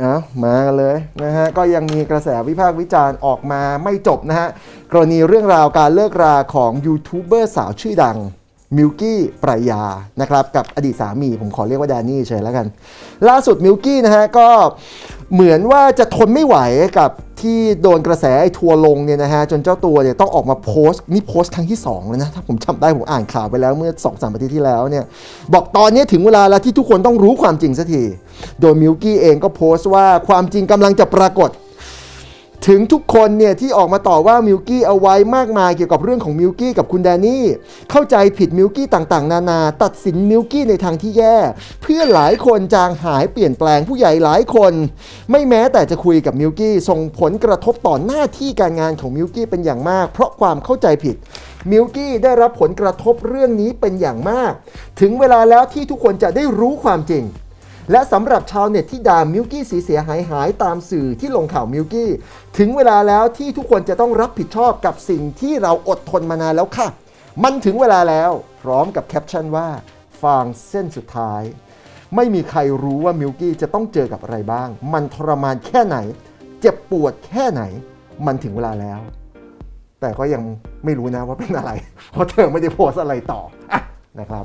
เอามากันเลยนะฮะก็ยังมีกระแสวิพากษ์วิจารณ์ออกมาไม่จบนะฮะกรณีเรื่องราวการเลิกราของยูทูบเบอร์สาวชื่อดังมิลกี้ปรายานะครับกับอดีตสามีผมขอเรียกว่าแดนนี่เฉยแล้วกัน ล่าสุดมิลกี้นะฮะก็เหมือนว่าจะทนไม่ไหวกับ ที่โดนกระแสไอ้ทัวร์ลงเนี่ยนะฮะจนเจ้าตัวเนี่ยต้องออกมาโพสต์นี่โพสต์ครั้งที่2แล้วนะถ้าผมจำได้ผมอ่านข่าวไปแล้วเมื่อ2อสามอาทิตย์ที่แล้วเนี่ยบอกตอนนี้ถึงเวลาแล้วที่ทุกคนต้องรู้ความจริงสักทีโดยมิวกี้เองก็โพสต์ว่าความจริงกำลังจะปรากฏ ถึงทุกคนเนี่ยที่ออกมาต่อว่ามิลกี้เอาไว้มากมายเกี่ยวกับเรื่องของมิลกี้กับคุณแดนนี่ เข้าใจผิดมิลกี้ต่างๆ นานา ตัดสินมิลกี้ในทางที่แย่ เพื่อหลายคนจางหายเปลี่ยนแปลงผู้ใหญ่หลายคน ไม่แม้แต่จะคุยกับมิลกี้ส่งผลกระทบต่อหน้าที่การงานของมิลกี้เป็นอย่างมาก เพราะความเข้าใจผิดมิลกี้ได้รับผลกระทบเรื่องนี้เป็นอย่างมาก ถึงเวลาแล้วที่ทุกคนจะได้รู้ความจริง และสำหรับชาวเน็ตที่ด่ามิลกี้สีเสียหายหายตามสื่อที่ลงข่าวมิลกี้ ถึงเวลาแล้วที่ทุกคนจะต้องรับผิดชอบกับสิ่งที่เราอดทนมานานแล้วค่ะ มันถึงเวลาแล้ว พร้อมกับแคปชั่นว่าฟางเส้นสุดท้าย ไม่มีใครรู้ว่ามิลกี้จะต้องเจอกับอะไรบ้าง มันทรมานแค่ไหน เจ็บปวดแค่ไหน มันถึงเวลาแล้ว แต่ก็ยังไม่รู้นะว่าเป็นอะไร เพราะเธอไม่ได้โพสอะไรต่ออะนะครับ